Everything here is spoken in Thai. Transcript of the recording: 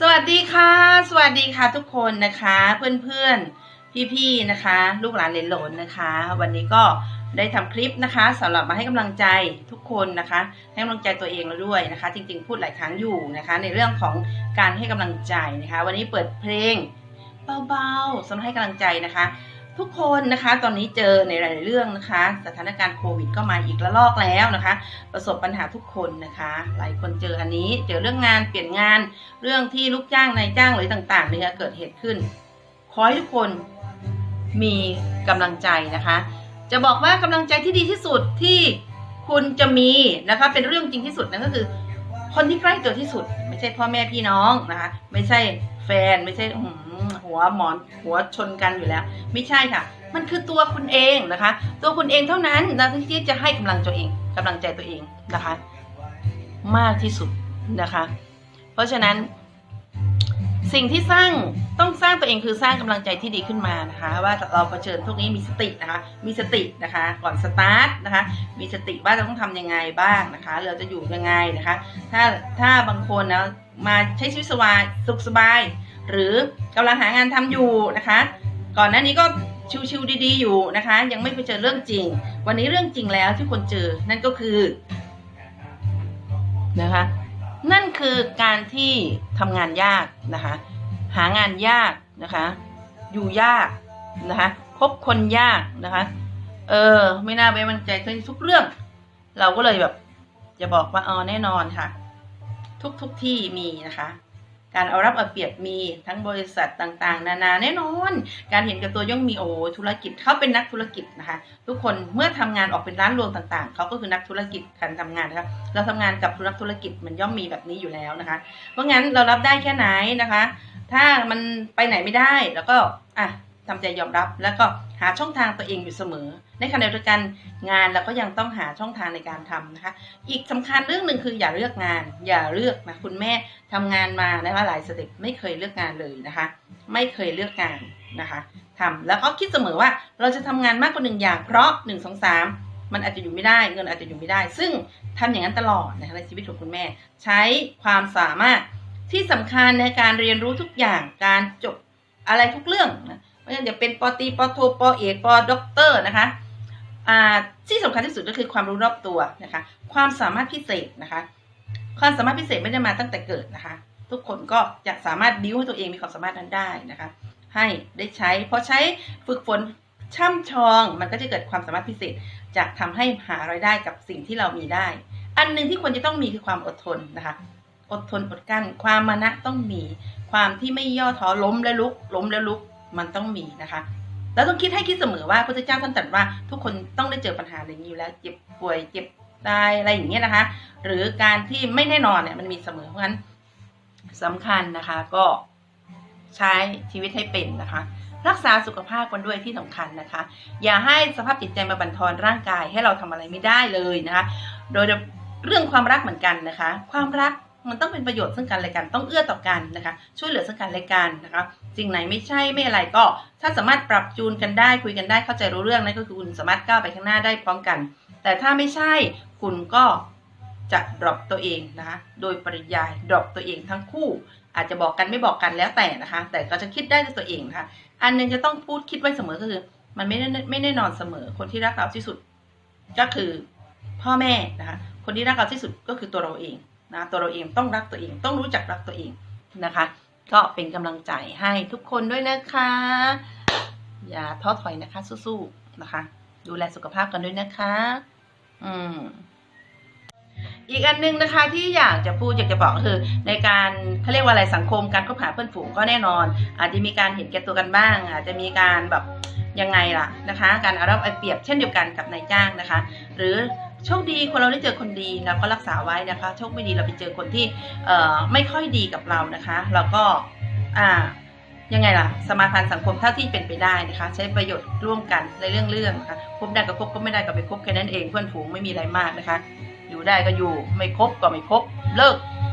สวัสดีค่ะ สวัสดีค่ะทุกคนนะคะ เพื่อนๆ พี่ๆนะคะ ลูกหลานเหลนหลนนะคะ วันนี้ก็ได้ทำคลิปนะคะสำหรับมาให้กำลังใจทุกคนนะคะ ให้กำลังใจตัวเองเราด้วยนะคะ จริงๆ พูดหลายครั้งอยู่นะคะ ในเรื่องของการให้กำลังใจนะคะ วันนี้เปิดเพลงเบาๆสำหรับให้กำลังใจนะคะ ทุกคนนะคะตอนนี้เจอในหลายเรื่องนะคะ สถานการณ์โควิดก็มาอีกระลอกแล้วนะคะ ประสบปัญหาทุกคนนะคะ หลายคนเจออันนี้เจอเรื่องงานเปลี่ยนงานเรื่องที่ลูกจ้างนายจ้างหรือต่างๆเนี่ยเกิดเหตุขึ้น ขอให้ทุกคนมีกำลังใจนะคะ จะบอกว่ากำลังใจที่ดีที่สุดที่คุณจะมีนะคะเป็นเรื่องจริงที่สุดนั่นก็คือ คนที่ใกล้ตัวที่สุด ไม่ใช่พ่อแม่พี่น้องนะคะ ไม่ใช่ แฟนไม่ใช่หัวหมอนหัวชนกันอยู่แล้ว ไม่ใช่ค่ะ มันคือตัวคุณเองนะคะ ตัวคุณเองเท่านั้นนะที่จะให้กำลังตัวเองกำลังใจตัวเองนะคะ มากที่สุดนะคะ เพราะฉะนั้น สิ่งที่สร้างต้องสร้างตัวเองคือสร้างกำลังใจที่ดีขึ้นมานะคะ ว่าเราเผชิญพวกนี้มีสตินะคะ มีสตินะคะ ก่อนสตาร์ทนะคะ มีสติว่าเราต้องทำยังไงบ้างนะคะ เราจะอยู่ยังไงนะคะ ถ้าถ้าบางคนนะมาใช้ชีวิตสบายสุขสบาย หรือกำลังหางานทำอยู่นะคะ ก่อนหน้านี้ก็ชิวๆดีๆอยู่นะคะ ยังไม่ไปเจอเรื่องจริง วันนี้เรื่องจริงแล้วที่คนเจอนั่นก็คือนะคะ นั่นคือการที่ทำงานยากนะคะ หางานยากนะคะ อยู่ยากนะคะคบคนยากนะคะ เออ ไม่น่าไว้วางใจในทุกเรื่อง เราก็เลยแบบจะบอกว่าอ๋อแน่นอนค่ะ ทุกทุกที่มีนะคะ การเอารับเอาเปรียบมีทั้งบริษัทต่างๆ นานาแน่นอน การเห็นกับตัวย่อมมีโอ้ธุรกิจเขาเป็นนักธุรกิจนะคะ ทุกคนเมื่อทำงานออกเป็นร้านรวงต่างๆเขาก็คือนักธุรกิจการทำงานนะคะเราทำงานกับนักธุรกิจมันย่อมมีแบบนี้อยู่แล้วนะคะ เพราะงั้นเรารับได้แค่ไหนนะคะ ถ้ามันไปไหนไม่ได้แล้วก็อะทำใจยอมรับแล้วก็หาช่องทางตัวเองอยู่เสมอ ในขณะเดียวกันงานเราก็ยังต้องหาช่องทางในการทำนะคะ อีกสำคัญเรื่องหนึ่งคืออย่าเลือกงาน อย่าเลือกนะคุณแม่ทำงานมานะคะหลายสเต็ปไม่เคยเลือกงานเลยนะคะ ไม่เคยเลือกงานนะคะทำแล้วก็คิดเสมอว่าเราจะทำงานมากกว่าหนึ่งอย่างเพราะหนึ่งสองสามมันอาจจะอยู่ไม่ได้เงินอาจจะอยู่ไม่ได้ ซึ่งทำอย่างนั้นตลอดนะคะในชีวิตของคุณแม่ ใช้ความสามารถที่สำคัญในการเรียนรู้ทุกอย่างการจบอะไรทุกเรื่องนะไม่ว่าจะเป็นปอตีปอโทปอเอกปอด็อกเตอร์นะคะ ที่สำคัญที่สุดก็คือความรู้รอบตัวนะคะ ความสามารถพิเศษนะคะ ความสามารถพิเศษไม่ได้มาตั้งแต่เกิดนะคะ ทุกคนก็จะสามารถดิ้วให้ตัวเองมีความสามารถนั้นได้นะคะ ให้ได้ใช้พอใช้ฝึกฝนช่ำชองมันก็จะเกิดความสามารถพิเศษจะทำให้หารายได้กับสิ่งที่เรามีได้ อันหนึ่งที่ควรจะต้องมีคือความอดทนนะคะ อดทนอดกลั้นความมานะต้องมี ความที่ไม่ย่อท้อล้มและลุก ล้มแล้วลุกมันต้องมีนะคะ แล้วต้องคิดให้คิดเสมอว่าพระเจ้าท่านตรัสว่าทุกคนต้องได้เจอปัญหาอย่างนี้อยู่แล้ว เจ็บป่วยเจ็บตายอะไรอย่างเงี้ยนะคะ หรือการที่ไม่แน่นอนเนี่ยมันมีเสมอเพราะฉะนั้นสำคัญนะคะก็ใช้ชีวิตให้เป็นนะคะ รักษาสุขภาพกันด้วยที่สำคัญนะคะ อย่าให้สภาพจิตใจมาบั่นทอนร่างกายให้เราทำอะไรไม่ได้เลยนะคะ โดยเรื่องความรักเหมือนกันนะคะ ความรัก มันต้องเป็นประโยชน์ซึ่งกันและกันต้องเอื้อต่อกันนะคะ ช่วยเหลือซึ่งกันและกันนะคะสิ่งไหนไม่ใช่ไม่อะไรก็ ถ้าสามารถปรับจูนกันได้คุยกันได้เข้าใจรู้เรื่องนั่นก็คือคุณสามารถก้าวไปข้างหน้าได้พร้อมกัน แต่ถ้าไม่ใช่คุณก็จะดรอปตัวเองนะคะโดยปริยายดรอปตัวเองทั้งคู่ อาจจะบอกกันไม่บอกกันแล้วแต่นะคะ แต่ก็จะคิดได้ด้วยตัวเองนะคะอันหนึงจะต้องพูดคิดไว้เสมอก็คือ มันไม่ได้ไม่แน่นอนเสมอคนที่รักเราที่สุด ก็คือพ่อแม่นะคะคนที่รักเราที่สุดก็คือตัวเราเอง นะตัวเราเองต้องรักตัวเอง ต้องรู้จักรักตัวเองนะคะ ก็เป็นกำลังใจให้ทุกคนด้วยนะคะ อย่าท้อถอยนะคะ สู้ๆนะคะ ดูแลสุขภาพกันด้วยนะคะ อืมอีกอันหนึงนะคะที่อยากจะพูดอยากจะบอกคือ ในการเขาเรียกว่าอะไรสังคมการคบหาเพื่อนฝูงก็แน่นอน อาจจะมีการเห็นแก่ตัวกันบ้าง อาจจะมีการแบบยังไงล่ะนะคะ การเอารัดเอาเปรียบเช่นเดียวกันกับนายจ้างนะคะ หรือ โชคดีคนเราได้เจอคนดีเราก็รักษาไว้นะคะ โชคไม่ดีเราไปเจอคนที่เไม่ค่อยดีกับเรานะคะ เราก็อ่ายังไงล่ะ สมาพันธ์สังคมเท่าที่เป็นไปได้นะคะ ใช้ประโยชน์ร่วมกันในเรื่องเรื่องนะคะคบได้ก็คบก็ไม่ได้ก็ไปคบแค่นั้นเองเพื่อนฝูงไม่มีอะไรมากนะคะ อยู่ได้ก็อยู่ไม่คบก็ไม่คบเลิก